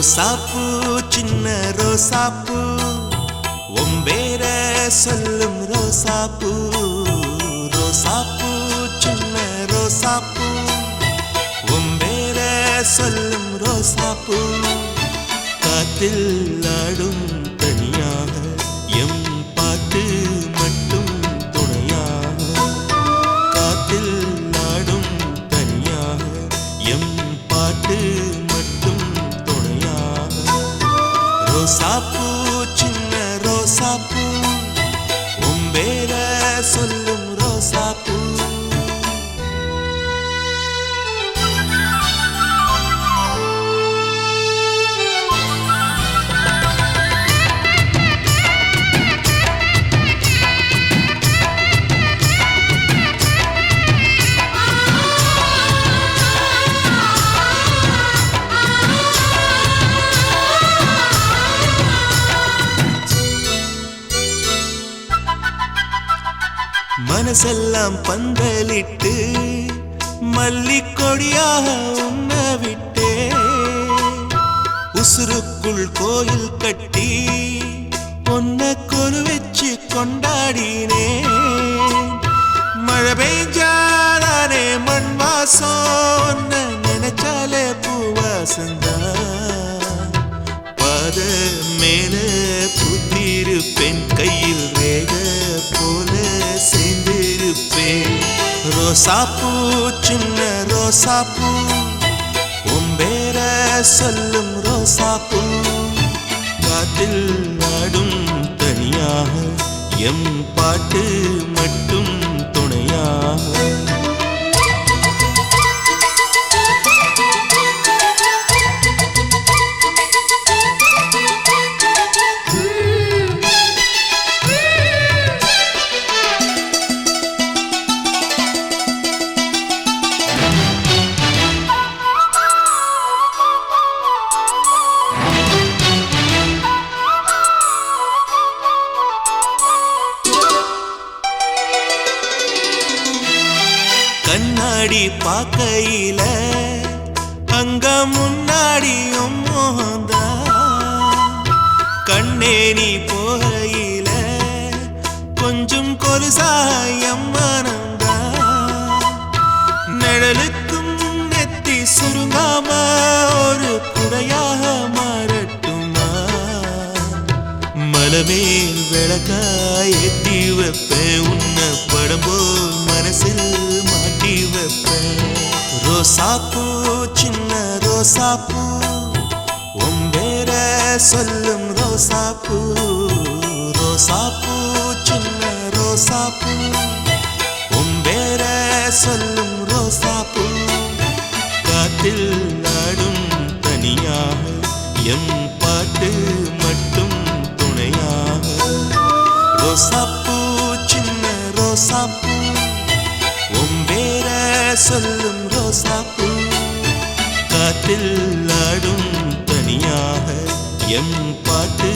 ரோசாப்பூ சின்ன ரோசாப்பூ. ஒம்பேர சொல்லும் ரோசாப்பூ. ரோசாப்பூ சின்ன ரோசாப்பூ. ஒம்பேர சொல்லும் ரோசாப்பூ. காத்தில் ஆடும் தனியாக எம் பாட்டு மட்டும் துணையாக. காத்தில் ஆடும் தனியாக எம் சின்ன மனசெல்லாம் பந்தலிட்டு மல்லிக்கொடியாக உண்ண விட்டே. உசுருக்குள் கோயில் கட்டி பொன்ன கொலு வச்சு கொண்டாடினே. மழை பெய்ஞ்சாதானே மண் வாசம் ரோசாப்பூ சின்ன ரோசாப்பூ உம்பேர சொல்லும் ரோசாப்பூ காத்தில் நாடும் தனியாக எம் பாட்டு மட்டும் துணையாக. முன்னாடி பார்க்கையில அங்க முன்னாடியும் மோகந்தா. கண்ணே நீ போகையில கொஞ்சம் கொலுசாயம் மனந்தா நிழலுக்கும் நெத்தி சுருங்காம ஒரு குறையாக மாறட்டுமா? மலமேல் விளக்காய் ஏத்தி வைப்பேன் உன்னை படம் போல் ரோசாப்பூ சின்ன ரோசாப்பூ உம்பேர சொல்லும் ரோசாப்பூ ரோசாப்பூ சின்ன ரோசாப்பூ உம்பேர சொல்லும் ரோசாப்பூ காத்தில் நாடும் தனியாக எம் பாட்டு மட்டும் துணையாக. ரோசாப்பூ சின்ன ரோசாப்பூ சொல்லும் ரோசாப்பூ காற்றில் ஆடும் தனியாக எம் பாட்டு